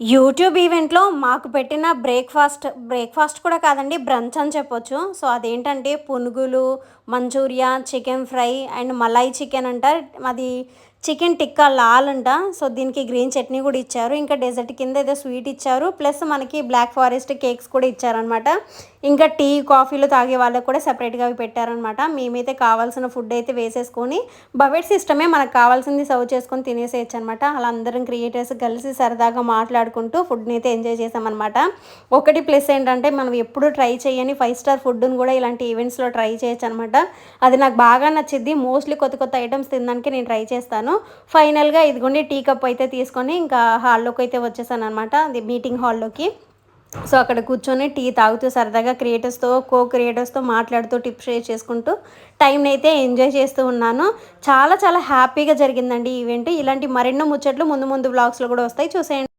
YouTube ఈవెంట్లో మాకు పెట్టిన బ్రేక్ఫాస్ట్ బ్రేక్ఫాస్ట్ కూడా కాదండి బ్రంచ్ అని చెప్పొచ్చు. సో అదేంటంటే పునుగులు Manchuria chicken fry and malai chicken అంటారు. అది చికెన్ టిక్కా లాల్ అంట. సో దీనికి గ్రీన్ చట్నీ కూడా ఇచ్చారు. ఇంకా డెజర్ట్ కింద ఏదో స్వీట్ ఇచ్చారు. ప్లస్ మనకి బ్లాక్ ఫారెస్ట్ కేక్స్ కూడా ఇచ్చారనమాట ఇంకా టీ కాఫీలు తాగే వాళ్ళకి కూడా సపరేట్గా అవి పెట్టారనమాట మేమైతే కావాల్సిన ఫుడ్ అయితే వేసేసుకొని బఫెట్ సిస్టమే మనకు కావాల్సింది సర్వ్ చేసుకొని తినేసేయచ్చు అనమాట అలా అందరం క్రియేటర్స్ కలిసి సరదాగా మాట్లాడుకుంటూ ఫుడ్ని అయితే ఎంజాయ్ చేసామన్నమాట. ఒకటి ప్లస్ ఏంటంటే మనం ఎప్పుడు ట్రై చేయని ఫైవ్ స్టార్ ఫుడ్ని కూడా ఇలాంటి ఈవెంట్స్లో ట్రై చేయొచ్చు అనమాట అది నాకు బాగా నచ్చింది మోస్ట్లీ కొత్త కొత్త ఐటమ్స్ తినడానికి నేను ట్రై చేస్తాను. ఫైనల్గా ఇదిగోండి టీ కప్ అయితే తీసుకొని ఇంకా హాల్లోకి అయితే వచ్చేసాను అనమాట అది మీటింగ్ హాల్లోకి. సో అక్కడ కూర్చొని టీ తాగుతూ సరదాగా క్రియేటర్స్తో కో క్రియేటర్స్తో మాట్లాడుతూ టిప్స్ షేర్ చేసుకుంటూ టైంని అయితే ఎంజాయ్ చేస్తూ ఉన్నాను. చాలా చాలా హ్యాపీగా జరిగిందండి ఈవెంట్ ఇలాంటి మరెన్నో ముచ్చట్లు ముందు ముందు బ్లాగ్స్లో కూడా వస్తాయి. చూసేయండి.